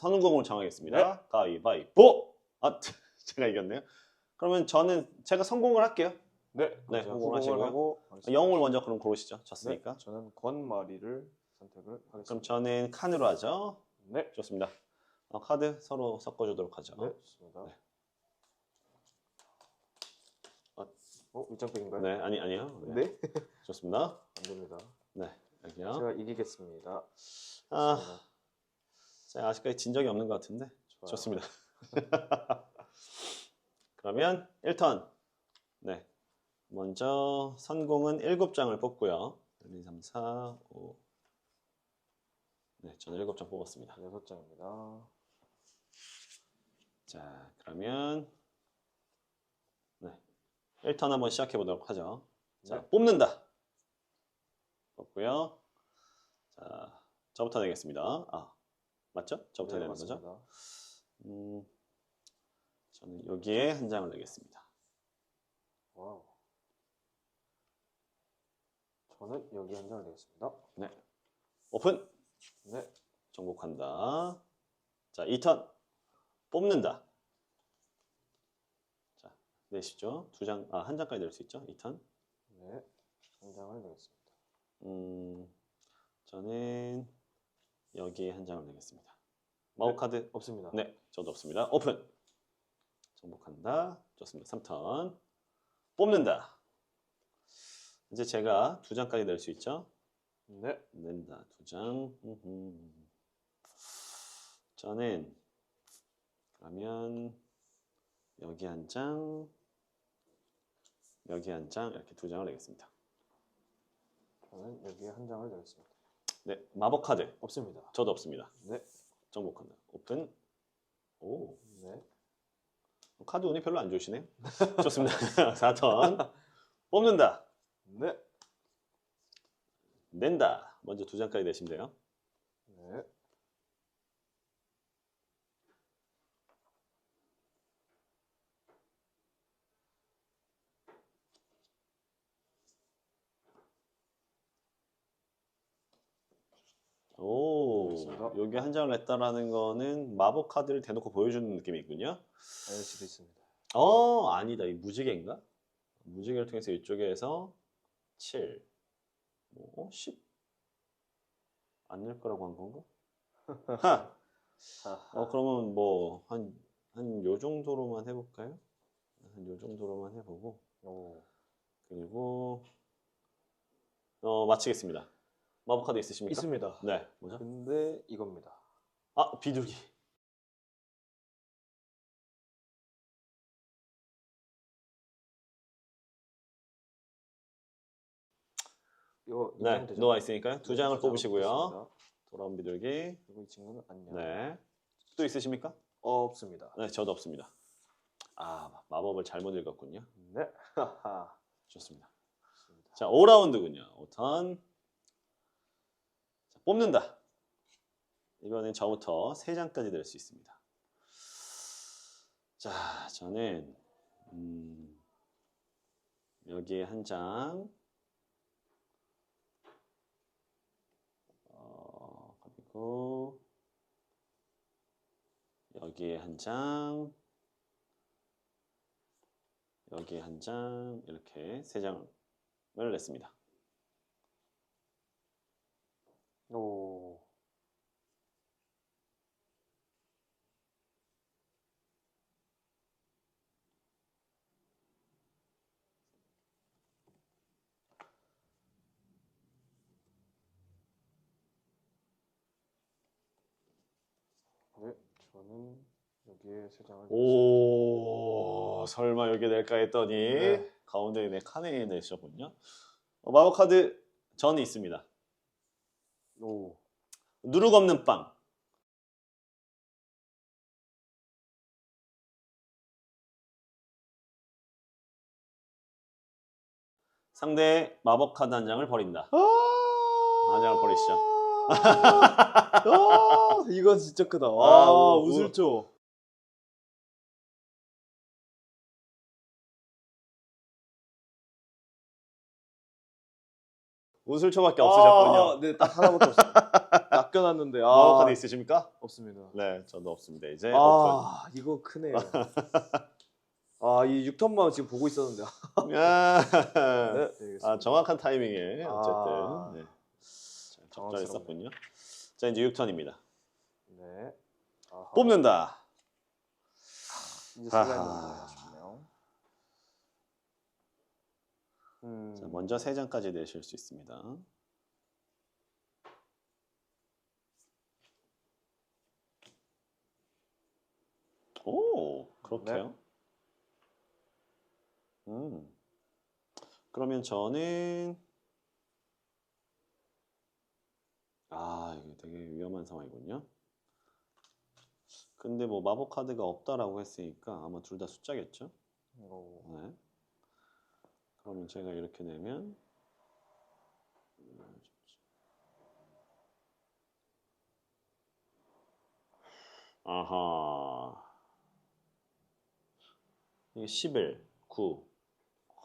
선공을 정하겠습니다. 네. 가위바위보. 아 제가 이겼네요. 그러면 저는 제가 성공을 할게요. 네, 네, 그럼 제가 성공을 하시고요. 성공을 하고. 영웅을 먼저 그럼 고르시죠. 네, 졌으니까. 저는 권마리를 선택을 하겠습니다. 그럼 저는 칸으로 하죠. 네, 좋습니다. 어, 카드 서로 섞어주도록 하죠. 네, 좋습니다. 네. 어, 밑장백인가요? 네, 아니 아니요. 네. 네? 좋습니다. 안 됩니다. 네, 여기요. 제가 이기겠습니다. 아, 좋습니다. 제가 아직까지 진 적이 없는 것 같은데 좋아요. 좋습니다. 그러면 1턴. 네. 먼저 선공은 7장을 뽑고요. 1, 2, 3, 4, 5. 네, 저는 7장 뽑았습니다. 여섯 장입니다. 자, 그러면 네. 1턴 한번 시작해 보도록 하죠. 자, 네. 뽑는다. 뽑고요. 자, 저부터 내겠습니다. 아, 맞죠? 저부터 네, 내는 거죠? 음, 저는 여기에 한 장을 내겠습니다. 와우. 저는 여기 한 장을 내겠습니다. 오픈! 네, 정복한다. 자, 2턴. 뽑는다. 자, 내시죠. 두 장, 아, 한 장까지 낼 수 있죠. 2턴. 네, 한 장을 내겠습니다. 음, 저는 여기에 한 장을 내겠습니다. 마법 카드 없습니다. 네, 저도 없습니다. 오픈. 정복한다. 좋습니다. 3턴. 뽑는다. 이제 제가 두 장까지 낼 수 있죠. 네, 낸다. 두 장. 음흠. 저는 그러면 여기 한 장, 여기 한 장, 이렇게 두 장을 내겠습니다. 저는 여기에 한 장을 내겠습니다. 네, 마법 카드. 없습니다. 저도 없습니다. 네, 정복한다. 오픈. 오, 네, 카드 운이 별로 안 좋으시네요. 좋습니다. 4턴. 뽑는다. 네, 낸다. 먼저 두 장까지 내시면 돼요. 네. 오, 알겠습니다. 여기 한 장을 냈다라는 거는 마법 카드를 대놓고 보여주는 느낌이군요. 알 수도 있습니다. 어, 아니다. 이 무지개인가? 무지개를 통해서 이쪽에서 7, 뭐 10? 안 낼 거라고 한 건가? 어, 그러면 뭐, 한, 한 요 정도로만 해볼까요? 한 요 정도로만 해보고, 오, 그리고, 어, 마치겠습니다. 마법 카드 있으십니까? 있습니다. 네, 뭐죠? 근데 이겁니다. 아, 비둘기. 이거 네? 놓아 있으니까요. 두 네, 장을 뽑으시고요. 돌아온 비둘기. 그리고 이 친구는 안녕. 네. 또 있으십니까? 어, 없습니다. 네, 저도 없습니다. 아, 마법을 잘못 읽었군요. 네. 좋습니다. 좋습니다. 자, 5라운드군요. 5턴. 자, 뽑는다. 이번엔 저부터 3장까지 낼 수 있습니다. 자, 저는 음, 여기에 한 장. 어, 그리고 여기에 한 장. 여기에 한 장. 이렇게 세 장을 냈습니다. 오, 네, 저는 여기에 세 장을 오, 설마 여기 낼까 했더니 네. 가운데 내 칸에 내셨군요. 어, 마법 카드 전이 있습니다. 오, 누룩 없는 빵. 상대의 마법 카드 한 장을 버린다. 한 장을 버리시죠. 아, 이건 진짜 크다. 와, 아, 우슬초. 우슬초밖에 없으셨군요. 아, 네, 딱 하나밖에 없어요. 딱 아껴놨는데 아 마법 카드 있으십니까? 없습니다. 네, 저도 없습니다. 이제 아 이거 크네요. 아 이 6턴만 지금 보고 있었는데. 오픈. 야. 네, 알겠습니다. 아, 정확한 타이밍에 아. 어쨌든 네. 썼군요. 자, 이제 6턴입니다. 네. 아하. 뽑는다. 이제 아하. 슬라임이 아쉽네요. 음. 자, 먼저 세 장까지 내실 수 있습니다. 오, 그렇게요? 음. 그러면 저는 아, 이거 되게 위험한 상황이군요. 근데 뭐 마법 카드가 없다라고 했으니까 아마 둘 다 숫자겠죠? 오. 네. 그러면 제가 이렇게 내면 아하 이게 11, 9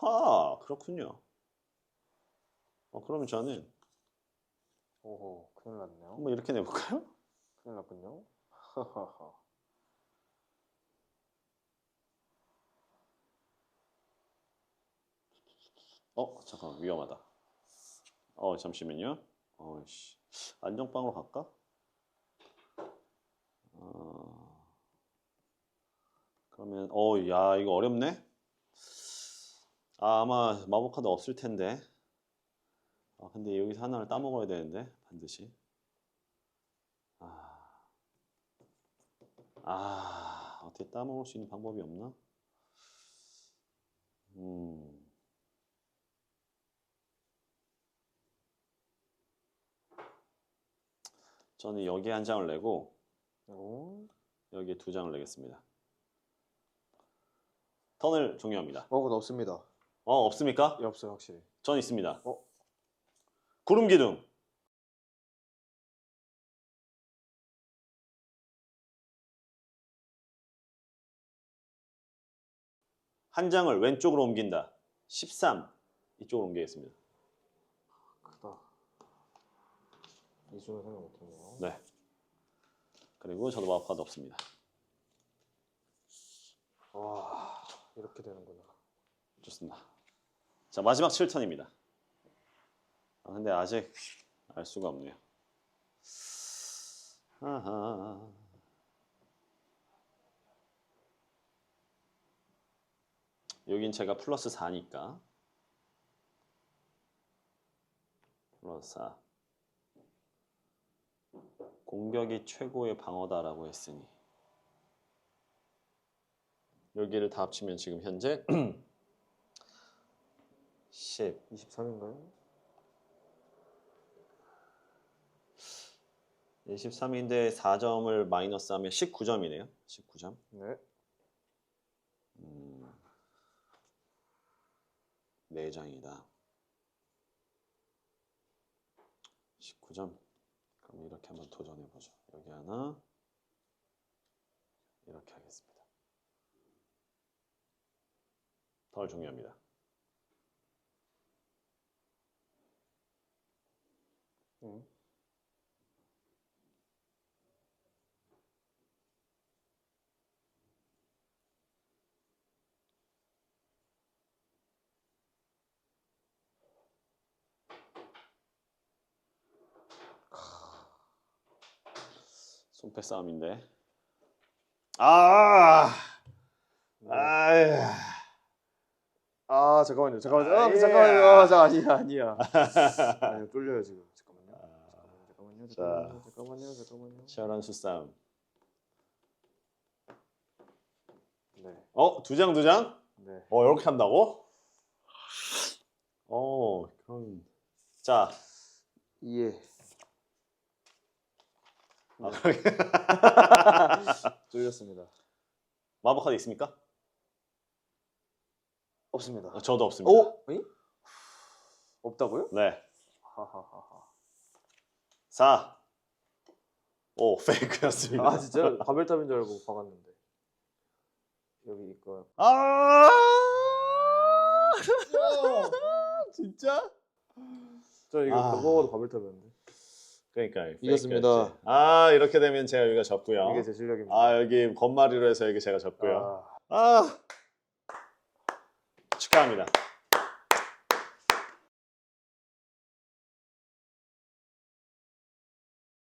하, 그렇군요. 어, 그러면 저는 오호 큰일 났네요. 한번 이렇게 내볼까요? 큰일 났군요. 어, 잠깐 위험하다. 어, 잠시만요. 어씨, 안정빵으로 갈까? 어, 그러면 어, 야, 이거 어렵네. 아, 아마 마법 카드 없을 텐데. 아, 근데 여기서 하나를 따먹어야 되는데 반드시. 아, 아, 어떻게 따먹을 수 있는 방법이 없나? 음. 저는 여기에 한 장을 내고 오. 여기에 두 장을 내겠습니다. 턴을 종료합니다. 어, 그거 없습니다. 어, 없습니까? 예, 없어요 확실히. 전 있습니다. 어? 구름 기둥. 한 장을 왼쪽으로 옮긴다. 13. 이쪽으로 옮기겠습니다. 크다. 이중을 생각 못했네요. 네. 그리고 저도 마법카드 없습니다. 와 이렇게 되는구나. 좋습니다. 자, 마지막 7턴입니다. 아, 근데 아직 알 수가 없네요. 아하. 여긴 제가 플러스 4니까. 플러스 4. 공격이 최고의 방어다라고 했으니. 여기를 다 합치면 지금 현재 10. 23인가요? 23인데 4점을 마이너스 하면 19점이네요. 19점. 네. 음, 4장이다. 19점. 그럼 이렇게 한번 도전해 보죠. 여기 하나. 이렇게 하겠습니다. 덜 중요합니다. 음. 손패 싸움인데. 아! 네. 아! 아 잠깐만요. 잠깐만요. 아, 아니야. 잠깐만요. 아, 자, 아니야 아니야. 아니 뚫려요 지금. 잠깐만요. 잠깐만요. 자. 잠깐만요. 잠깐만요. 잠깐만요. 치열한 수싸움. 네. 어, 두 장, 두 장? 네. 어, 이렇게 한다고? 어, 그럼. 자, 예. 아, 네. 그러게. 뚫렸습니다. 마법 카드 있습니까? 없습니다. 어, 저도 없습니다. 오? 응? 없다고요? 네. 하하하하. 4. 오, 페이크였습니다. 아 진짜 바벨탑인 줄 알고 박았는데. 여기 이거. 아! 진짜? 저 이거 아. 먹어도 바벨탑이었는데. 그러니까 이겼습니다. 아 이렇게 되면 제가 여기가 졌고요. 이게 제 실력입니다. 아 여기 건마리로 해서 여기 제가 졌고요. 아, 아 축하합니다.